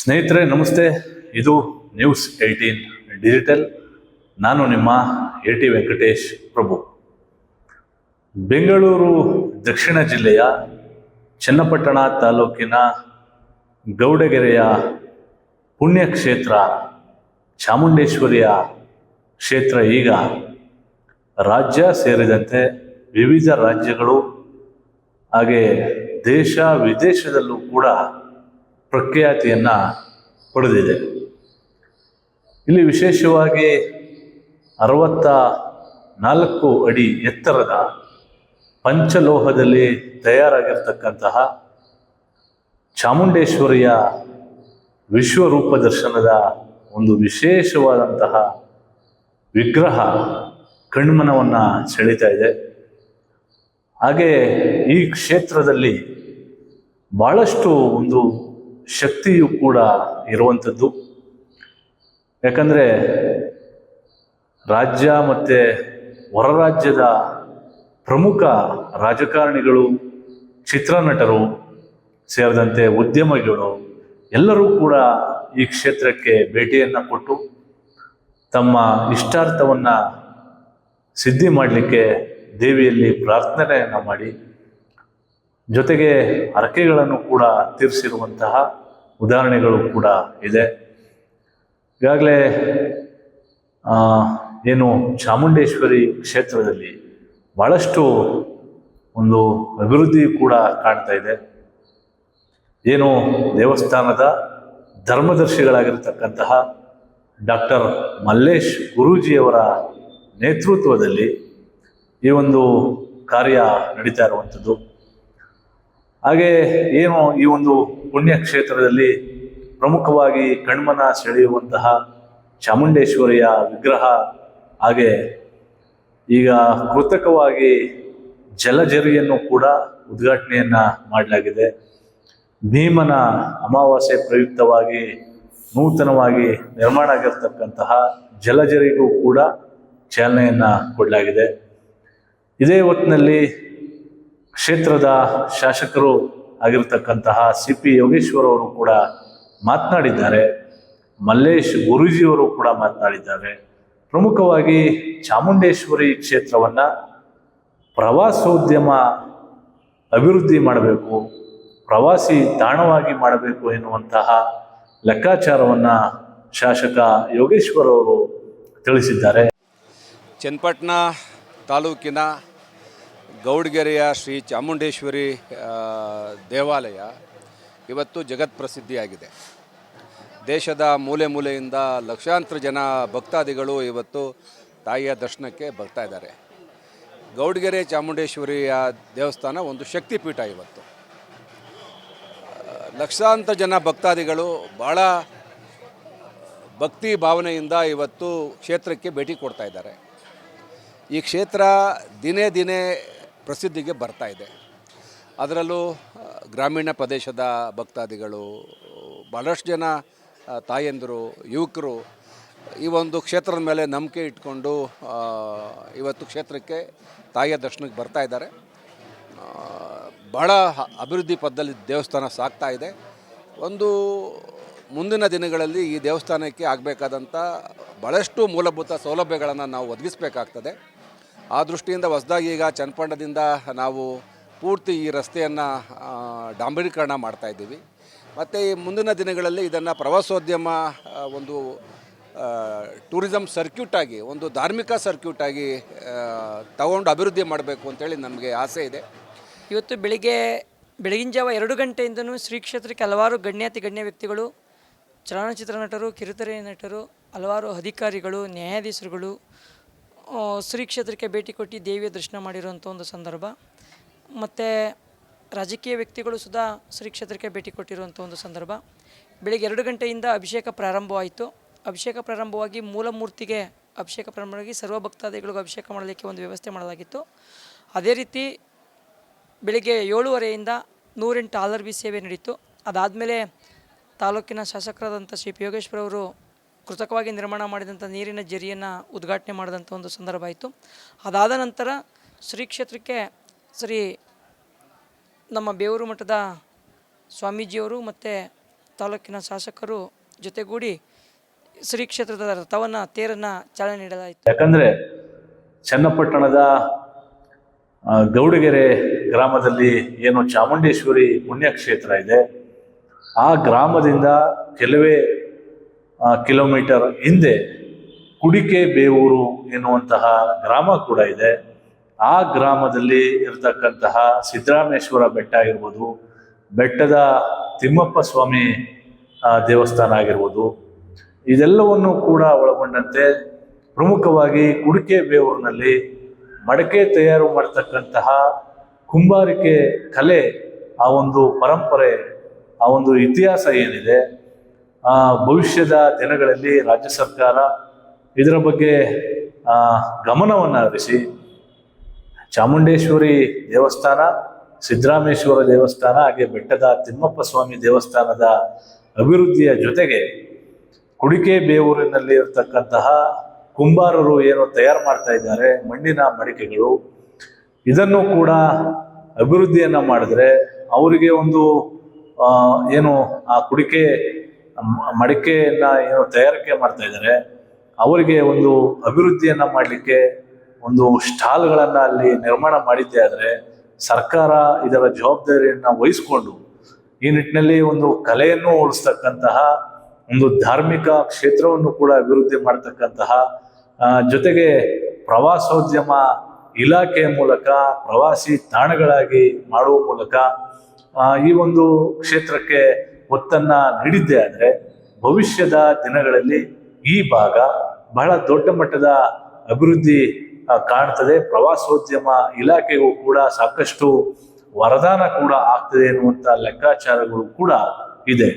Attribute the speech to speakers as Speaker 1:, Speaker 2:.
Speaker 1: ಸ್ನೇಹಿತರೆ, ನಮಸ್ತೆ. ಇದು ನ್ಯೂಸ್ ಏಯ್ಟೀನ್ ಡಿಜಿಟಲ್ ನಾನು ನಿಮ್ಮ ಎ ಟಿ ವೆಂಕಟೇಶ್ ಪ್ರಭು. ಬೆಂಗಳೂರು ದಕ್ಷಿಣ ಜಿಲ್ಲೆಯ ಚನ್ನಪಟ್ಟಣ ತಾಲೂಕಿನ ಗೌಡಗೆರೆಯ ಪುಣ್ಯಕ್ಷೇತ್ರ ಚಾಮುಂಡೇಶ್ವರಿಯ ಕ್ಷೇತ್ರ ಈಗ ರಾಜ್ಯ ಸೇರಿದಂತೆ ವಿವಿಧ ರಾಜ್ಯಗಳು ಹಾಗೆ ದೇಶ ವಿದೇಶದಲ್ಲೂ ಕೂಡ ಪ್ರಖ್ಯಾತಿಯನ್ನು ಪಡೆದಿದೆ. ಇಲ್ಲಿ ವಿಶೇಷವಾಗಿ ಅರವತ್ತ ನಾಲ್ಕು ಅಡಿ ಎತ್ತರದ ಪಂಚಲೋಹದಲ್ಲಿ ತಯಾರಾಗಿರ್ತಕ್ಕಂತಹ ಚಾಮುಂಡೇಶ್ವರಿಯ ವಿಶ್ವರೂಪ ದರ್ಶನದ ಒಂದು ವಿಶೇಷವಾದಂತಹ ವಿಗ್ರಹ ಕಣ್ಮನವನ್ನು ಸೆಳೀತಾ ಇದೆ. ಹಾಗೆ ಈ ಕ್ಷೇತ್ರದಲ್ಲಿ ಬಹಳಷ್ಟು ಒಂದು ಶಕ್ತಿಯು ಕೂಡ ಇರುವಂಥದ್ದು. ಯಾಕಂದರೆ ರಾಜ್ಯ ಮತ್ತು ಹೊರ ರಾಜ್ಯದ ಪ್ರಮುಖ ರಾಜಕಾರಣಿಗಳು, ಚಿತ್ರನಟರು ಸೇರಿದಂತೆ ಉದ್ಯಮಿಗಳು ಎಲ್ಲರೂ ಕೂಡ ಈ ಕ್ಷೇತ್ರಕ್ಕೆ ಭೇಟಿಯನ್ನು ಕೊಟ್ಟು ತಮ್ಮ ಇಷ್ಟಾರ್ಥವನ್ನು ಸಿದ್ಧಿ ಮಾಡಲಿಕ್ಕೆ ದೇವಿಯಲ್ಲಿ ಪ್ರಾರ್ಥನೆಯನ್ನು ಮಾಡಿ ಜೊತೆಗೆ ಹರಕೆಗಳನ್ನು ಕೂಡ ತೀರಿಸಿರುವಂತಹ ಉದಾಹರಣೆಗಳು ಕೂಡ ಇದೆ. ಈಗಾಗಲೇ ಏನು ಚಾಮುಂಡೇಶ್ವರಿ ಕ್ಷೇತ್ರದಲ್ಲಿ ಭಾಳಷ್ಟು ಒಂದು ಅಭಿವೃದ್ಧಿ ಕೂಡ ಕಾಣ್ತಾ ಇದೆ. ಏನು ದೇವಸ್ಥಾನದ ಧರ್ಮದರ್ಶಿಗಳಾಗಿರ್ತಕ್ಕಂತಹ ಡಾಕ್ಟರ್ ಮಲ್ಲೇಶ್ ಗುರೂಜಿಯವರ ನೇತೃತ್ವದಲ್ಲಿ ಈ ಒಂದು ಕಾರ್ಯ ನಡೀತಾ ಇರುವಂಥದ್ದು. ಹಾಗೆ ಏನು ಈ ಒಂದು ಪುಣ್ಯ ಕ್ಷೇತ್ರದಲ್ಲಿ ಪ್ರಮುಖವಾಗಿ ಕಣ್ಮನ ಸೆಳೆಯುವಂತಹ ಚಾಮುಂಡೇಶ್ವರಿಯ ವಿಗ್ರಹ, ಹಾಗೆ ಈಗ ಕೃತಕವಾಗಿ ಜಲಜರಿಯನ್ನು ಕೂಡ ಉದ್ಘಾಟನೆಯನ್ನ ಮಾಡಲಾಗಿದೆ. ಭೀಮನ ಅಮಾವಾಸ್ಯೆ ಪ್ರಯುಕ್ತವಾಗಿ ನೂತನವಾಗಿ ನಿರ್ಮಾಣ ಆಗಿರ್ತಕ್ಕಂತಹ ಜಲಜರಿಗೂ ಕೂಡ ಚಾಲನೆಯನ್ನ ಕೊಡಲಾಗಿದೆ. ಇದೇ ಹೊತ್ತಿನಲ್ಲಿ ಕ್ಷೇತ್ರದ ಶಾಸಕರು ಆಗಿರ್ತಕ್ಕಂತಹ ಸಿ ಪಿ ಯೋಗೇಶ್ವರ್ ಅವರು ಕೂಡ ಮಾತನಾಡಿದ್ದಾರೆ. ಮಲ್ಲೇಶ್ ಗುರೂಜಿಯವರು ಕೂಡ ಮಾತನಾಡಿದ್ದಾರೆ. ಪ್ರಮುಖವಾಗಿ ಚಾಮುಂಡೇಶ್ವರಿ ಕ್ಷೇತ್ರವನ್ನು ಪ್ರವಾಸೋದ್ಯಮ ಅಭಿವೃದ್ಧಿ ಮಾಡಬೇಕು, ಪ್ರವಾಸಿ ತಾಣವಾಗಿ ಮಾಡಬೇಕು ಎನ್ನುವಂತಹ ಲೆಕ್ಕಾಚಾರವನ್ನು ಶಾಸಕ ಯೋಗೇಶ್ವರ್ ಅವರು ತಿಳಿಸಿದ್ದಾರೆ.
Speaker 2: ಚನ್ನಪಟ್ಟಣ ತಾಲೂಕಿನ ಗೌಡಗೆರೆಯ ಶ್ರೀ ಚಾಮುಂಡೇಶ್ವರಿ ದೇವಾಲಯ ಇವತ್ತು ಜಗತ್ ಪ್ರಸಿದ್ಧಿಯಾಗಿದೆ. ದೇಶದ ಮೂಲೆ ಮೂಲೆಯಿಂದ ಲಕ್ಷಾಂತರ ಜನ ಭಕ್ತಾದಿಗಳು ಇವತ್ತು ತಾಯಿಯ ದರ್ಶನಕ್ಕೆ ಬರ್ತಾ ಇದ್ದಾರೆ. ಗೌಡ್ಗೆರೆ ಚಾಮುಂಡೇಶ್ವರಿಯ ದೇವಸ್ಥಾನ ಒಂದು ಶಕ್ತಿಪೀಠ ಇವತ್ತು. ಲಕ್ಷಾಂತರ ಜನ ಭಕ್ತಾದಿಗಳು ಭಾಳ ಭಕ್ತಿ ಭಾವನೆಯಿಂದ ಇವತ್ತು ಕ್ಷೇತ್ರಕ್ಕೆ ಭೇಟಿ ಕೊಡ್ತಾ ಇದ್ದಾರೆ. ಈ ಕ್ಷೇತ್ರ ದಿನೇ ದಿನೇ ಪ್ರಸಿದ್ಧಿಗೆ ಬರ್ತಾ ಇದೆ. ಅದರಲ್ಲೂ ಗ್ರಾಮೀಣ ಪ್ರದೇಶದ ಭಕ್ತಾದಿಗಳು ಭಾಳಷ್ಟು ಜನ ತಾಯಂದಿರು, ಯುವಕರು, ಈ ಒಂದು ಕ್ಷೇತ್ರದ ಮೇಲೆ ನಂಬಿಕೆ ಇಟ್ಕೊಂಡು ಇವತ್ತು ಕ್ಷೇತ್ರಕ್ಕೆ ತಾಯಿಯ ದರ್ಶನಕ್ಕೆ ಬರ್ತಾ ಇದ್ದಾರೆ. ಭಾಳ ಅಭಿವೃದ್ಧಿ ಪದ್ದಲ್ಲಿ ದೇವಸ್ಥಾನ ಸಾಗ್ತಾ ಇದೆ. ಒಂದು ಮುಂದಿನ ದಿನಗಳಲ್ಲಿ ಈ ದೇವಸ್ಥಾನಕ್ಕೆ ಆಗಬೇಕಾದಂಥ ಭಾಳಷ್ಟು ಮೂಲಭೂತ ಸೌಲಭ್ಯಗಳನ್ನು ನಾವು ಒದಗಿಸಬೇಕಾಗ್ತದೆ. ಆ ದೃಷ್ಟಿಯಿಂದ ಹೊಸದಾಗಿ ಈಗ ಚನ್ನಪಟ್ಟಣದಿಂದ ನಾವು ಪೂರ್ತಿ ಈ ರಸ್ತೆಯನ್ನು ಡಾಂಬರೀಕರಣ ಮಾಡ್ತಾ ಇದ್ದೀವಿ. ಮತ್ತು ಈ ಮುಂದಿನ ದಿನಗಳಲ್ಲಿ ಇದನ್ನು ಪ್ರವಾಸೋದ್ಯಮ ಒಂದು ಟೂರಿಸಮ್ ಸರ್ಕ್ಯೂಟ್ ಆಗಿ, ಒಂದು ಧಾರ್ಮಿಕ ಸರ್ಕ್ಯೂಟ್ ಆಗಿ ತಗೊಂಡು ಅಭಿವೃದ್ಧಿ ಮಾಡಬೇಕು ಅಂತೇಳಿ ನಮಗೆ ಆಸೆ ಇದೆ.
Speaker 3: ಇವತ್ತು ಬೆಳಿಗ್ಗೆ, ಬೆಳಗಿನ ಜಾವ ಎರಡು ಗಂಟೆಯಿಂದನೂ ಶ್ರೀ ಕ್ಷೇತ್ರಕ್ಕೆ ಹಲವಾರು ಗಣ್ಯಾತಿ ಗಣ್ಯ ವ್ಯಕ್ತಿಗಳು, ಚಲನಚಿತ್ರ ನಟರು, ಕಿರುತೆರೆ ನಟರು, ಹಲವಾರು ಅಧಿಕಾರಿಗಳು, ನ್ಯಾಯಾಧೀಶರುಗಳು ಶ್ರೀ ಕ್ಷೇತ್ರಕ್ಕೆ ಭೇಟಿ ಕೊಟ್ಟು ದೇವಿಯ ದರ್ಶನ ಮಾಡಿರುವಂಥ ಒಂದು ಸಂದರ್ಭ. ಮತ್ತು ರಾಜಕೀಯ ವ್ಯಕ್ತಿಗಳು ಸುಧಾ ಶ್ರೀ ಕ್ಷೇತ್ರಕ್ಕೆ ಭೇಟಿ ಕೊಟ್ಟಿರುವಂಥ ಒಂದು ಸಂದರ್ಭ. ಬೆಳಿಗ್ಗೆ ಎರಡು ಗಂಟೆಯಿಂದ ಅಭಿಷೇಕ ಪ್ರಾರಂಭವಾಯಿತು. ಅಭಿಷೇಕ ಪ್ರಾರಂಭವಾಗಿ ಮೂಲ ಮೂರ್ತಿಗೆ ಅಭಿಷೇಕ ಪ್ರಾರಂಭವಾಗಿ ಸರ್ವ ಭಕ್ತಾದಿಗಳಿಗೂ ಅಭಿಷೇಕ ಮಾಡಲಿಕ್ಕೆ ಒಂದು ವ್ಯವಸ್ಥೆ ಮಾಡಲಾಗಿತ್ತು. ಅದೇ ರೀತಿ ಬೆಳಿಗ್ಗೆ ಏಳುವರೆಯಿಂದ ನೂರೆಂಟು ಆಲರ್ ಬಿ ಸೇವೆ ನಡೀತು. ಅದಾದಮೇಲೆ ತಾಲೂಕಿನ ಶಾಸಕರಾದಂಥ ಶ್ರೀ ಪಿ ಯೋಗೇಶ್ವರ ಅವರು ಕೃತಕವಾಗಿ ನಿರ್ಮಾಣ ಮಾಡಿದಂಥ ನೀರಿನ ಜರಿಯನ್ನು ಉದ್ಘಾಟನೆ ಮಾಡಿದಂಥ ಒಂದು ಸಂದರ್ಭ ಆಯಿತು. ಅದಾದ ನಂತರ ಶ್ರೀ ಕ್ಷೇತ್ರಕ್ಕೆ ಶ್ರೀ ನಮ್ಮ ಬೇವೂರು ಮಠದ ಸ್ವಾಮೀಜಿಯವರು ಮತ್ತು ತಾಲೂಕಿನ ಶಾಸಕರು ಜೊತೆಗೂಡಿ ಶ್ರೀ ಕ್ಷೇತ್ರದ ರಥವನ್ನು, ತೇರನ್ನು ಚಾಲನೆ ನೀಡಲಾಯಿತು.
Speaker 1: ಯಾಕಂದರೆ ಚನ್ನಪಟ್ಟಣದ ಗೌಡಗೆರೆ ಗ್ರಾಮದಲ್ಲಿ ಏನು ಚಾಮುಂಡೇಶ್ವರಿ ಪುಣ್ಯಕ್ಷೇತ್ರ ಇದೆ, ಆ ಗ್ರಾಮದಿಂದ ಕೆಲವೇ ಕಿಲೋಮೀಟರ್ ಹಿಂದೆ ಕುಡಿಕೆ ಬೇವೂರು ಎನ್ನುವಂತಹ ಗ್ರಾಮ ಕೂಡ ಇದೆ. ಆ ಗ್ರಾಮದಲ್ಲಿ ಇರತಕ್ಕಂತಹ ಸಿದ್ದರಾಮೇಶ್ವರ ಬೆಟ್ಟ ಆಗಿರ್ಬೋದು, ಬೆಟ್ಟದ ತಿಮ್ಮಪ್ಪ ಸ್ವಾಮಿ ದೇವಸ್ಥಾನ ಆಗಿರ್ಬೋದು, ಇದೆಲ್ಲವನ್ನು ಕೂಡ ಒಳಗೊಂಡಂತೆ ಪ್ರಮುಖವಾಗಿ ಕುಡಿಕೆ ಬೇವೂರಿನಲ್ಲಿ ಮಡಕೆ ತಯಾರು ಮಾಡತಕ್ಕಂತಹ ಕುಂಬಾರಿಕೆ ಕಲೆ ಆ ಒಂದು ಪರಂಪರೆ, ಆ ಒಂದು ಇತಿಹಾಸ ಏನಿದೆ ಭವಿಷ್ಯದ ದಿನಗಳಲ್ಲಿ ರಾಜ್ಯ ಸರ್ಕಾರ ಇದರ ಬಗ್ಗೆ ಗಮನವನ್ನು ಹರಿಸಿ ಚಾಮುಂಡೇಶ್ವರಿ ದೇವಸ್ಥಾನ, ಸಿದ್ದರಾಮೇಶ್ವರ ದೇವಸ್ಥಾನ, ಹಾಗೆ ಬೆಟ್ಟದ ತಿಮ್ಮಪ್ಪ ಸ್ವಾಮಿ ದೇವಸ್ಥಾನದ ಅಭಿವೃದ್ಧಿಯ ಜೊತೆಗೆ ಕುಡಿಕೆ ಬೇವೂರಿನಲ್ಲಿ ಇರತಕ್ಕಂತಹ ಕುಂಬಾರರು ಏನು ತಯಾರು ಮಾಡ್ತಾ ಇದ್ದಾರೆ, ಮಣ್ಣಿನ ಮಡಿಕೆಗಳು. ಇದನ್ನು ಕೂಡ ಅಭಿವೃದ್ಧಿಯನ್ನ ಮಾಡಿದ್ರೆ ಅವರಿಗೆ ಒಂದು ಏನು, ಆ ಕುಡಿಕೆ ಮಡಿಕೆಯನ್ನ ಏನು ತಯಾರಿಕೆ ಮಾಡ್ತಾ ಇದ್ದಾರೆ. ಅವರಿಗೆ ಒಂದು ಅಭಿವೃದ್ಧಿಯನ್ನ ಮಾಡಲಿಕ್ಕೆ ಒಂದು ಸ್ಟಾಲ್ಗಳನ್ನ ಅಲ್ಲಿ ನಿರ್ಮಾಣ ಮಾಡಿದ್ದೇ ಆದರೆ ಸರ್ಕಾರ ಇದರ ಜವಾಬ್ದಾರಿಯನ್ನ ವಹಿಸಿಕೊಂಡು ಈ ನಿಟ್ಟಿನಲ್ಲಿ ಒಂದು ಕಲೆಯನ್ನು ಉಳಿಸ್ತಕ್ಕಂತಹ, ಒಂದು ಧಾರ್ಮಿಕ ಕ್ಷೇತ್ರವನ್ನು ಕೂಡ ಅಭಿವೃದ್ಧಿ ಮಾಡತಕ್ಕಂತಹ ಜೊತೆಗೆ ಪ್ರವಾಸೋದ್ಯಮ ಇಲಾಖೆಯ ಮೂಲಕ, ಪ್ರವಾಸಿ ತಾಣಗಳಾಗಿ ಮಾಡುವ ಮೂಲಕ ಈ ಒಂದು ಕ್ಷೇತ್ರಕ್ಕೆ ಒತ್ತನ್ನ ನೀಡಿದ್ದೆ ಆದರೆ ಭವಿಷ್ಯದ ದಿನಗಳಲ್ಲಿ ಈ ಭಾಗ ಬಹಳ ದೊಡ್ಡ ಮಟ್ಟದ ಅಭಿವೃದ್ಧಿ ಕಾಣ್ತದೆ. ಪ್ರವಾಸೋದ್ಯಮ ಇಲಾಖೆಗೂ ಕೂಡ ಸಾಕಷ್ಟು ವರದಾನ ಕೂಡ ಆಗ್ತದೆ ಎನ್ನುವಂತ ಲೆಕ್ಕಾಚಾರಗಳು ಕೂಡ ಇದೆ.